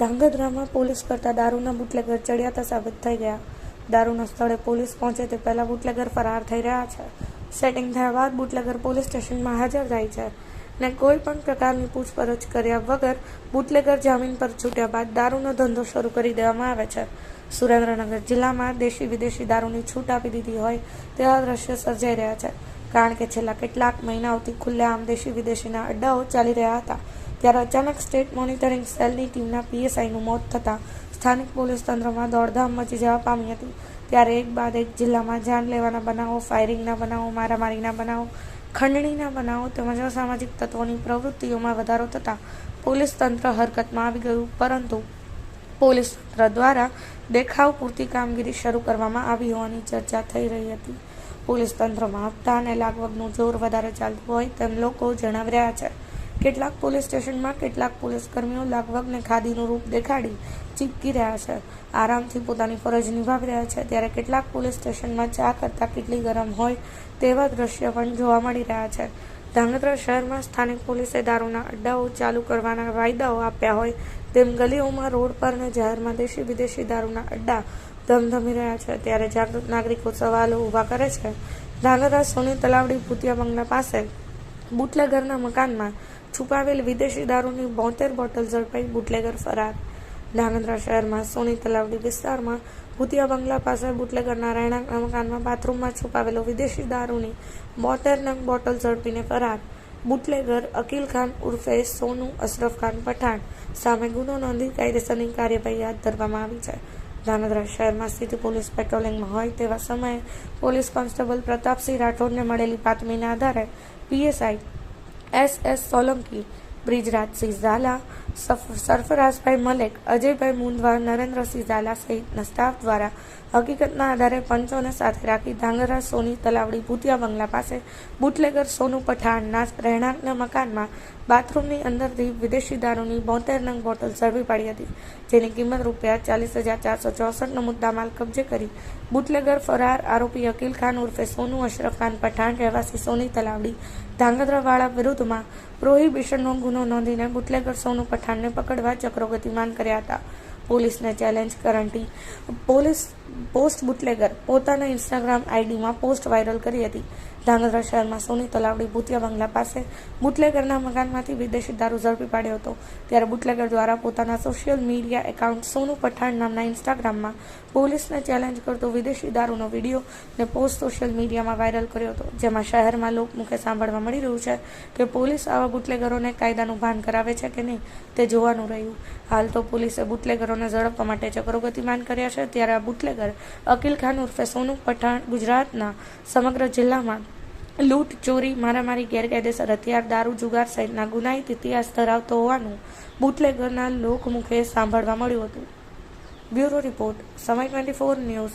ધાંગધ્રામાં police કરતા દારૂના bootlegger ચડિયાતા સાબિત થઈ ગયા. દારૂના સ્થળે પોલીસ પહોંચે તે પહેલા બુટલેગર ફરાર થઈ રહ્યા છે. સેટિંગ થયા બાદ બુટલેગર પોલીસ સ્ટેશનમાં હાજર થાય છે ને કોઈ પણ પ્રકારની પૂછપરછ કર્યા વગર બુટલેગર જામીન પર છૂટ્યા બાદ દારૂનો ધંધો શરૂ કરી દેવામાં આવે છે. સુરેન્દ્રનગર જિલ્લામાં દેશી વિદેશી દારૂની છૂટ આપી દીધી હોય તેવા દ્રશ્યો સર્જાઈ રહ્યા છે. કારણ કે છેલ્લા કેટલાક મહિનાઓથી ખુલ્લેઆમ દેશી વિદેશીના અડ્ડાઓ ચાલી રહ્યા હતા. ત્યારે અચાનક સ્ટેટ મોનિટરિંગ સેલની ટીમના પીએસઆઈનું મોત થતાં સ્થાનિક પોલીસ તંત્રમાં દોડધામ મચી જવા પામી હતી. ત્યારે એક બાદ એક જિલ્લામાં જાન લેવાના બનાવો, ફાયરિંગના બનાવો, મારામારીના બનાવો, ખંડણીના બનાવો તેમજ અસામાજિક તત્વોની પ્રવૃત્તિઓમાં વધારો થતાં પોલીસ તંત્ર હરકતમાં આવી ગયું. પરંતુ પોલીસ તંત્ર દ્વારા દેખાવ પૂરતી કામગીરી શરૂ કરવામાં આવી હોવાની ચર્ચા થઈ રહી હતી. પોલીસ તંત્રમાં હપ્તા અને લાગવગનું જોર વધારે ચાલતું હોય તેમ લોકો જણાવી રહ્યા છે. કેટલાક પોલીસ સ્ટેશનમાં કેટલાક પોલીસ કર્મીઓ લાગવગને ખાદીનું રૂપ દેખાડી ચીપકી રહ્યા છે. આરામથી પોતાની ફરજ નિભાવી રહ્યા છે. ત્યારે કેટલાક પોલીસ સ્ટેશનમાં ચા કરતાં કેટલી ગરમ હોય તેવા દ્રશ્ય પણ જોવા મળી રહ્યા છે. ધાંગધ્રા શહેરમાં સ્થાનિક પોલીસે દારૂના અડ્ડાઓ ચાલુ કરવાના વાયદાઓ આપ્યા હોય તેમ ગલીઓમાં રોડ પર અને જાહેરમાં દેશી વિદેશી દારૂના અડ્ડા ધમધમી રહ્યા છે. ત્યારે જાગૃત નાગરિકો સવાલો ઊભા કરે છે. ધાંગધ્રા સોની તલાવડી ભૂતિયા બંગલા પાસે બુટલેગરના મકાનમાં છુપાવેલ વિદેશી દારૂની બોતેર બોટલ ઝડપાઈ બુટલેગર ફરાર. ધાંગધ્રા શહેરમાં સોની તલાવડી વિસ્તારમાં ભૂતિયા બંગલા પાસે બુટલેગર રહેણાંકના મકાનમાં બાથરૂમમાં છુપાવેલો વિદેશી દારૂની બોતેર નંગ બોટલ ઝડપીને ફરાર. બુટલેગર અકીલ ખાન ઉર્ફે સોનુ અશરફ ખાન પઠાણ સામે ગુનો નોંધી કાયદેસરની કાર્યવાહી હાથ ધરવામાં આવી છે. ધાનોદરા શહેરમાં સ્થિત પોલીસ પેટ્રોલિંગમાં હોય તેવા સમયે પોલીસ કોન્સ્ટેબલ પ્રતાપસિંહ રાઠોડને મળેલી બાતમીના આધારે PSI S S Solanki Brijrajsinh Jhala Sarfarazbhai Malek, Ajaybhai Mundva Narendrasinh Jhala સહિતના સ્ટાફ દ્વારા હકીકતના આધારે પંચોને સાથે રાખી ધાંગરા સોની તલાવડી ભૂતિયા બંગલા પાસે બુટલેગર સોનુ પઠાણના રહેણાંકના મકાનમાં બાથરૂમની અંદરથી વિદેશી દારૂની બોતેર નંગ બોટલ ઝડપી પાડી હતી, જેની કિંમત રૂપિયા ચાલીસ હજાર ચારસો ચોસઠનો મુદ્દામાલ કબજે કરી બુટલેગર ફરાર આરોપી અકીલ ખાન ઉર્ફે સોનુ અશરફ ખાન પઠાણ રહેવાસી સોની તલાવડી ધાંગધ્રાવાળા વિરુદ્ધમાં પ્રોહિબિશનનો ગુનો નોંધીને બુટલેગર સોનુ પઠાણને પકડવા ચક્રો ગતિમાન કર્યા હતા. પોલીસને ચેલેન્જ કરંટી. પોલીસ પોસ્ટ બુટલેગર પોતાના ઇન્સ્ટાગ્રામ આઈડીમાં પોસ્ટ વાયરલ કરી હતી. ધાંગધ્રા શહેરમાં સોની તલાવડી ભૂતિયા બંગલા પાસે બુટલેગરના મકાનમાંથી વિદેશી દારૂ ઝડપી પાડ્યો હતો. ત્યારે બુટલેગર દ્વારા પોતાના social media account Sonu Pathan નામના ઇન્સ્ટાગ્રામમાં પોલીસને ચેલેન્જ કરતો વિદેશી દારૂનો વીડિયો ને પોસ્ટ સોશિયલ મીડિયામાં વાયરલ કર્યો હતો. જેમાં શહેરમાં લોકમુખે સાંભળવા મળી રહ્યું છે કે પોલીસ આવા બુટલેગરોને કાયદાનું ભાન કરાવે છે કે નહીં તે જોવાનું રહ્યું. હાલ તો પોલીસે બુટલેગરોને ઝડપવા માટે ચક્રો ગતિમાન કર્યા છે. ત્યારે આ બુટલેગર અકીલ ખાન ઉર્ફે સોનુ પઠાણ ગુજરાતના સમગ્ર જિલ્લામાં લૂંટ, ચોરી, મારામારી, ગેરકાયદેસર હથિયાર, દારૂ, જુગાર સહિતના ગુનાહિત ઇતિહાસ ધરાવતો હોવાનું બુટલેગરના લોકમુખે સાંભળવા મળ્યું હતું. Bureau report, Samay twenty four news